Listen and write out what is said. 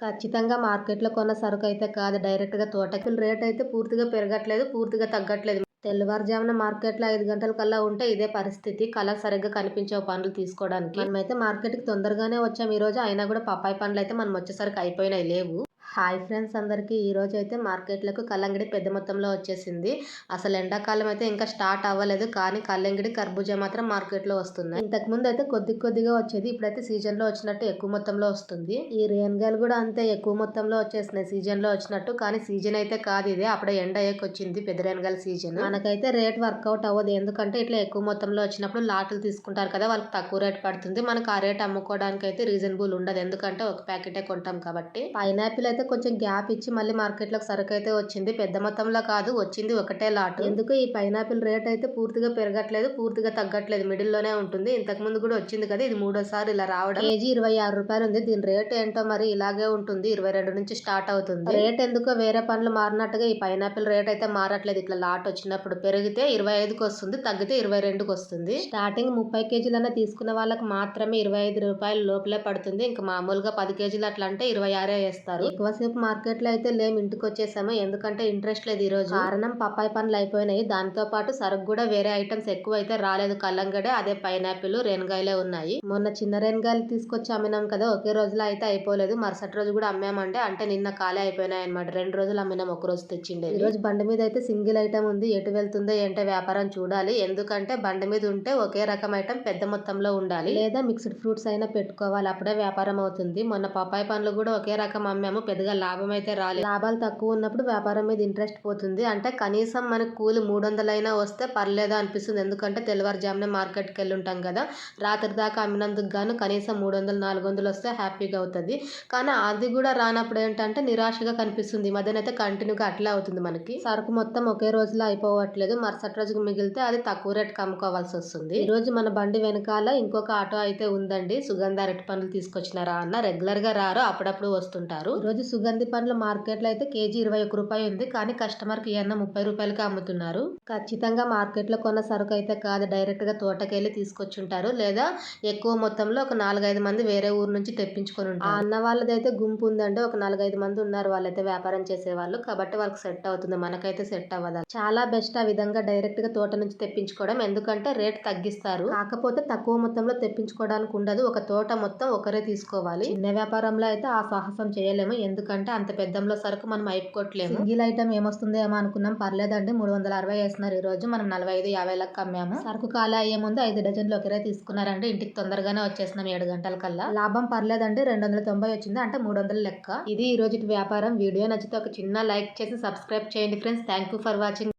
ఖచ్చితంగా మార్కెట్లో కొన్న సరుకు అయితే కాదు. డైరెక్ట్గా తోటకి రేట్ అయితే పూర్తిగా పెరగట్లేదు పూర్తిగా తగ్గట్లేదు. తెల్లవారుజామున మార్కెట్లో ఐదు గంటల కల్లా ఉంటే ఇదే పరిస్థితి. కలర్ సరిగ్గా కనిపించే పండ్లు తీసుకోవడానికి. మనమైతే మార్కెట్కి తొందరగానే వచ్చాం. ఈ రోజు అయినా కూడా పప్పాయి పండ్లు అయితే మనం వచ్చేసరికి అయిపోయినాయి లేవు. హాయ్ ఫ్రెండ్స్ అందరికీ. ఈరోజు అయితే మార్కెట్లకు కల్లంగడి పెద్ద మొత్తంలో వచ్చేసింది. అసలు ఎండాకాలం అయితే ఇంకా స్టార్ట్ అవ్వలేదు. కానీ కల్లంగడి కర్బూజా మాత్రం మార్కెట్లో వస్తుంది ఇంతకు ముందు అయితే కొద్ది కొద్దిగా వచ్చేది. ఇప్పుడైతే సీజన్లో వచ్చినట్టు ఎక్కువ మొత్తంలో వస్తుంది. ఈ రేణగాయలు కూడా అంతే ఎక్కువ మొత్తంలో వచ్చేసినాయి సీజన్లో వచ్చినట్టు. కానీ సీజన్ అయితే కాదు ఇది. అప్పుడే ఎండ వచ్చింది పెద్ద రేణగాయల సీజన్. మనకైతే రేట్ వర్కౌట్ అవ్వదు. ఎందుకంటే ఇట్లా ఎక్కువ మొత్తంలో వచ్చినప్పుడు లాట్లు తీసుకుంటారు కదా. వాళ్ళకి తక్కువ రేట్ పడుతుంది. మనకు ఆ రేట్ అమ్ముకోవడానికి అయితే రీజనబుల్ ఉండదు. ఎందుకంటే ఒక ప్యాకెటే కొంటాం కాబట్టి. పైనాపిల్ అయితే కొంచెం గ్యాప్ ఇచ్చి మళ్ళీ మార్కెట్లోకి సరుకు అయితే వచ్చింది. పెద్ద మొత్తంలో కాదు వచ్చింది ఒకటే లాట్. ఎందుకు? ఈ పైనాపిల్ రేట్ అయితే పూర్తిగా పెరగట్లేదు పూర్తిగా తగ్గట్లేదు. మిడిల్లోనే ఉంటుంది. ఇంతకు ముందు కూడా వచ్చింది కదా ఇది మూడోసారి ఇలా రావడం. కేజీ ఇరవై ఆరు రూపాయలు ఉంది. దీని రేట్ ఏంటో మరి ఇలాగే ఉంటుంది. ఇరవై రెండు నుంచి స్టార్ట్ అవుతుంది. రేట్ ఎందుకో వేరే పండ్లు మారినట్టుగా ఈ పైనాపిల్ రేట్ అయితే మారట్లేదు. ఇట్లా లాట్ వచ్చినప్పుడు పెరిగితే ఇరవై ఐదుకి వస్తుంది తగ్గితే ఇరవై రెండుకి వస్తుంది. స్టార్టింగ్ ముప్పై కేజీలన్నా తీసుకున్న వాళ్ళకి మాత్రమే ఇరవై ఐదు రూపాయలు లోపలే పడుతుంది. ఇంకా మామూలుగా పది కేజీలు అట్లా అంటే ఇరవై ఆరే వేస్తారు. ఎక్కువసేపు మార్కెట్లో అయితే లేము ఇంటికి వచ్చేసాము ఎందుకంటే ఇంట్రెస్ట్ లేదు ఈ రోజు కారణం పప్పాయి పండ్లు అయిపోయినాయి. దాంతో పాటు సరుకు కూడా వేరే ఐటమ్స్ ఎక్కువ అయితే రాలేదు కల్లంగడే అదే పైనాపిల్ రేణగాయలే ఉన్నాయి. మొన్న చిన్న రేణగాయలు తీసుకొచ్చి అమ్మినాం కదా ఒకే రోజులో అయితే అయిపోలేదు. మరుసటి రోజు కూడా అమ్మామంటే అంటే నిన్న ఖాళీ అయిపోయినాయి అనమాట రెండు రోజులు అమ్మినాం ఒక రోజు తెచ్చిండే ఈ రోజు బండి మీద అయితే సింగిల్ ఐటమ్ ఉంది. ఎటు వెళ్తుందో ఏంటో వ్యాపారం చూడాలి. ఎందుకంటే బండి మీద ఉంటే ఒకే రకం ఐటమ్ పెద్ద మొత్తంలో ఉండాలి. లేదా మిక్స్డ్ ఫ్రూట్స్ అయినా పెట్టుకోవాలి. అప్పుడే వ్యాపారం అవుతుంది. మొన్న పప్పాయి పండ్లు కూడా ఒకే రకం అమ్మాము. పెద్దగా లాభం అయితే రాలేదు. లాభాలు తక్కువ ఉన్నప్పుడు వ్యాపారం మీద ఇంట్రెస్ట్ పోతుంది. అంటే కనీసం మనకు కూలి మూడు వందలైనా వస్తే పర్లేదు అనిపిస్తుంది. ఎందుకంటే తెల్లవారుజామునే మార్కెట్కి వెళ్ళి ఉంటాం కదా. రాత్రి దాకా అమ్మినందుకు గాను కనీసం మూడు వందలు నాలుగు వందలు వస్తే హ్యాపీగా అవుతుంది. కానీ అది కూడా రానప్పుడు ఏంటంటే నిరాశగా కనిపిస్తుంది. మధ్యనైతే కంటిన్యూగా అట్లా అవుతుంది మనకి. సరుకు మొత్తం ఒకే రోజులో అయిపోవట్లేదు. మరుసటి రోజుకి మిగిలితే అది తక్కువ రేట్కి అమ్ముకోవాల్సి వస్తుంది. ఈ రోజు మన బండి వెనకాల ఇంకొక ఆటో అయితే ఉందండి. సుగంధ అరటి పనులు తీసుకొచ్చినారా అన్న. రెగ్యులర్గా రారు అప్పుడప్పుడు వస్తుంటారు. ఈ రోజు సుగంధి పండ్ల మార్కెట్లో అయితే కేజీ ఇరవై ఒక రూపాయి ఉంది. కానీ కస్టమర్కి ఏమన్నా ముప్పై రూపాయలకి అమ్ముతున్నారు. ఖచ్చితంగా మార్కెట్లో కొన్న సరుకు అయితే కాదు. డైరెక్ట్గా తోటకెళ్ళి తీసుకొచ్చుంటారు. లేదా ఎక్కువ మొత్తంలో ఒక నాలుగైదు మంది వేరే ఊరు నుంచి తెప్పించుకొని ఉంటారు. ఆ అన్న వాళ్ళదైతే గుంపు ఉందంటే ఒక నాలుగైదు మంది ఉన్నారు. వాళ్ళైతే వ్యాపారం చేసేవాళ్ళు. కాబట్టి వాళ్ళకి సెట్ అవుతుంది. మనకైతే సెట్ అవ్వదు. చాలా బెస్ట్ ఆ విధంగా డైరెక్ట్గా తోట నుంచి తెప్పించుకోవడం. ఎందుకంటే రేట్ తగ్గిస్తారు. కాకపోతే తక్కువ మొత్తంలో తెప్పించుకోవడానికి ఉండదు. ఒక తోట మొత్తం ఒకరే తీసుకోవాలి. చిన్న వ్యాపారంలో అయితే ఆ సాహసం చేయలేము. ఎందుకంటే అంత పెద్దంలో సరుకు మనం అయిపోట్లేము. సింగిల్ ఐటమ్ ఏమొస్తుంది ఏమో అనుకున్నాం. పర్లేదండి మూడు వందల అరవై వేస్తున్నారు. ఈ రోజు మనం నలభై ఐదు యాభై లక్క అమ్మాము. సరుకు ఖాళీ అయ్యే ముందు ఐదు డజన్లు ఒకరే తీసుకున్నారండి. ఇంటికి తొందరగానే వచ్చేసినాం ఏడు గంటల కల్లా. లాభం పర్లేదండి రెండు వందల తొంభై వచ్చింది అంటే మూడు వందల లెక్క. ఇది ఈ రోజు వ్యాపారం. వీడియో నచ్చితే ఒక చిన్న లైక్ చేసి సబ్స్క్రైబ్ చేయండి friends. Thank you for watching.